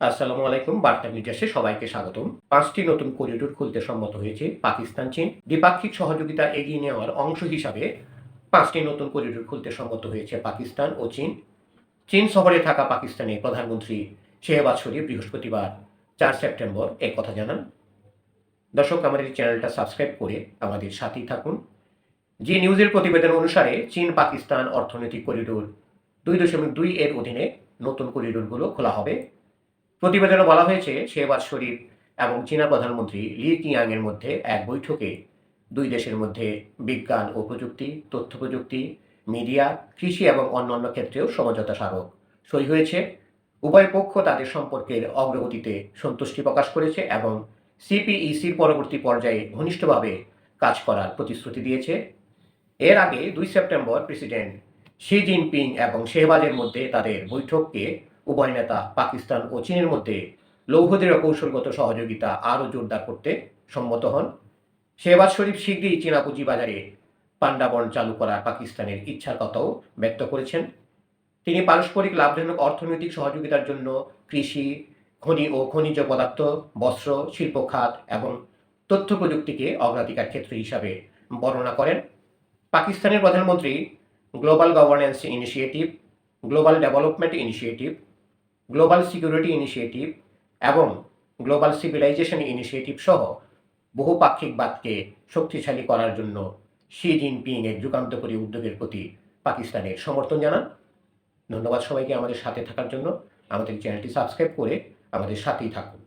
আসসালামু আলাইকুম, বার্তা মিডিয়াসে সবাইকে স্বাগতম। পাঁচটি নতুন করিডোর খুলতে সম্মত হয়েছে পাকিস্তান, চীন। দ্বিপাক্ষিক সহযোগিতা এগিয়ে নেওয়ার অংশ হিসাবে পাঁচটি নতুন করিডোর খুলতে সম্মত হয়েছে পাকিস্তান ও চীন। চীন শহরে থাকা পাকিস্তানের প্রধানমন্ত্রী শেহবাজ শরীফ বৃহস্পতিবার চার সেপ্টেম্বর এই কথা জানান। দর্শক, আমাদের চ্যানেলটা সাবস্ক্রাইব করে আমাদের সাথেই থাকুন। যে নিউজের প্রতিবেদন অনুসারে চীন, পাকিস্তান অর্থনৈতিক করিডোর দুই দশমিক দুই এর অধীনে নতুন করিডোরগুলো খোলা হবে। প্রতিবেদনে বলা হয়েছে, শেহবাজ শরীফ এবং চীনা প্রধানমন্ত্রী লি কিয়াং এর মধ্যে এক বৈঠকে দুই দেশের মধ্যে বিজ্ঞান ও প্রযুক্তি, তথ্য প্রযুক্তি, মিডিয়া, কৃষি এবং অন্যান্য ক্ষেত্রেও সমঝোতা স্মারক সই হয়েছে। উভয় পক্ষ তাদের সম্পর্কের অগ্রগতিতে সন্তুষ্টি প্রকাশ করেছে এবং সিপিইসির পরবর্তী পর্যায়ে ঘনিষ্ঠভাবে কাজ করার প্রতিশ্রুতি দিয়েছে। এর আগে দুই সেপ্টেম্বর প্রেসিডেন্ট শি জিনপিং এবং শেহবাজের মধ্যে তাদের বৈঠককে উভয় নেতা, পাকিস্তান ও চীনের মধ্যে লৌহদের কৌশলগত সহযোগিতা আরও জোরদার করতে সম্মত হন। শেহবাজ শরীফ শীঘ্রই চীনা পুঁজিবাজারে পান্ডাবন চালু করার পাকিস্তানের ইচ্ছার কথাও ব্যক্ত করেছেন। তিনি পারস্পরিক লাভজনক অর্থনৈতিক সহযোগিতার জন্য কৃষি, খনি ও খনিজ পদার্থ, বস্ত্র, শিল্প, খাত এবং তথ্য প্রযুক্তিকে অগ্রাধিকার ক্ষেত্র হিসাবে বর্ণনা করেন। পাকিস্তানের প্রধানমন্ত্রী global governance initiative, global development initiative global security initiative এবং গ্লোবাল সিভিলাইজেশন ইনিশিয়েটিভ সহ বহুপাক্ষিকবাদকে শক্তিশালী করার জন্য শি জিনপিং এর যুগান্তকারী উদ্যোগের প্রতি পাকিস্তানের সমর্থন জানান। ধন্যবাদ সবাইকে আমাদের সাথে থাকার জন্য। আমাদের চ্যানেলটি সাবস্ক্রাইব করে আমাদের সাথেই থাকুন।